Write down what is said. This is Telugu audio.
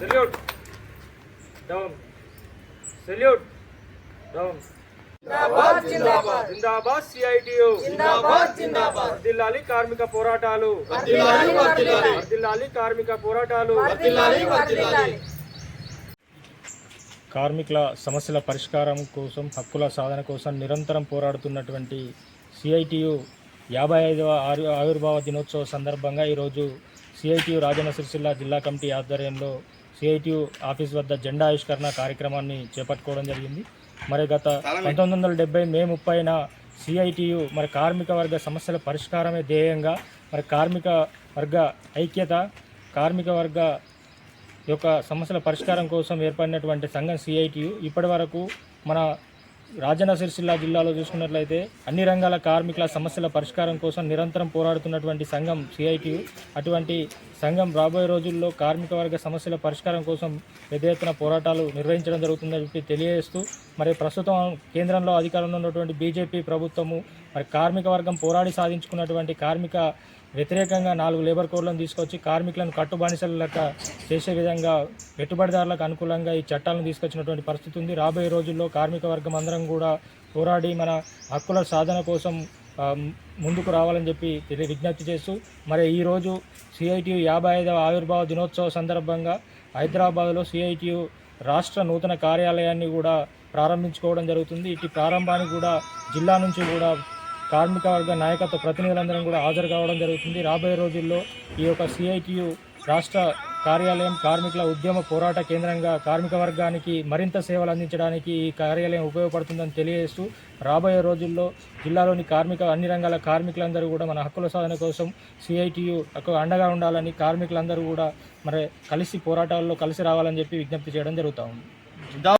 సెల్యూట్ డౌన్ సెల్యూట్ డౌన్ జిందాబాద్ సిఐటియు కార్మిక పోరాటాలు. వర్దిల్లాలి కార్మిక పోరాటాలు కార్మికుల సమస్యల పరిష్కారం కోసం హక్కుల సాధన కోసం నిరంతరం పోరాడుతున్నటువంటి సిఐటియు యాభై ఐదవ ఆరు ఆవిర్భావ దినోత్సవ సందర్భంగా ఈరోజు సిఐటియు రాజన్న సిరిసిల్ల జిల్లా కమిటీ ఆధ్వర్యంలో సిఐటియు ఆఫీస్ వద్ద జెండా ఆవిష్కరణ కార్యక్రమాన్ని చేపట్టుకోవడం జరిగింది. మరి గత పంతొమ్మిది వందల డెబ్బై మే ముప్పైన సిఐటియు మరి కార్మిక వర్గ సమస్యల పరిష్కారమే ధ్యేయంగా మరి కార్మిక వర్గ ఐక్యత కార్మిక వర్గ యొక్క సమస్యల పరిష్కారం కోసం ఏర్పడినటువంటి సంఘం సిఐటియు ఇప్పటి వరకు మన రాజన్న సిరిసిల్ల జిల్లాలో చూసుకున్నట్లయితే అన్ని రంగాల కార్మికుల సమస్యల పరిష్కారం కోసం నిరంతరం పోరాడుతున్నటువంటి సంఘం సిఐటియు. అటువంటి సంఘం రాబోయే రోజుల్లో కార్మిక వర్గ సమస్యల పరిష్కారం కోసం పెద్ద ఎత్తున పోరాటాలు నిర్వహించడం జరుగుతుందని చెప్పి తెలియజేస్తూ మరి ప్రస్తుతం కేంద్రంలో అధికారంలో ఉన్నటువంటి బీజేపీ ప్రభుత్వము మరి కార్మిక వర్గం పోరాడి సాధించుకున్నటువంటి కార్మిక వ్యతిరేకంగా నాలుగు లేబర్ కోడ్లను తీసుకొచ్చి కార్మికులను కట్టుబానిసల లెక్క చేసే విధంగా పెట్టుబడిదారులకు అనుకూలంగా ఈ చట్టాలను తీసుకొచ్చినటువంటి పరిస్థితి ఉంది. రాబోయే రోజుల్లో కార్మిక వర్గం అందరం కూడా పోరాడి మన హక్కుల సాధన కోసం ముందుకు రావాలని చెప్పి విజ్ఞప్తి చేస్తూ మరి ఈరోజు సిఐటియు యాభై ఐదవ ఆవిర్భావ దినోత్సవ సందర్భంగా హైదరాబాద్లో సిఐటియు రాష్ట్ర నూతన కార్యాలయాన్ని కూడా ప్రారంభించుకోవడం జరుగుతుంది. ఇటు ప్రారంభానికి కూడా జిల్లా నుంచి కూడా కార్మిక వర్గ నాయకత్వ ప్రతినిధులందరం కూడా హాజరు కావడం జరుగుతుంది. రాబోయే రోజుల్లో ఈ యొక్క సిఐటియు రాష్ట్ర కార్యాలయం కార్మికుల ఉద్యమ పోరాట కేంద్రంగా కార్మిక వర్గానికి మరింత సేవలు అందించడానికి ఈ కార్యాలయం ఉపయోగపడుతుందని తెలియజేస్తూ రాబోయే రోజుల్లో జిల్లాలోని కార్మిక అన్ని రంగాల కార్మికులందరూ కూడా మన హక్కుల సాధన కోసం సిఐటియు అండగా ఉండాలని కార్మికులందరూ కూడా మరి కలిసి పోరాటాల్లో కలిసి రావాలని చెప్పి విజ్ఞప్తి చేయడం జరుగుతూ ఉంది.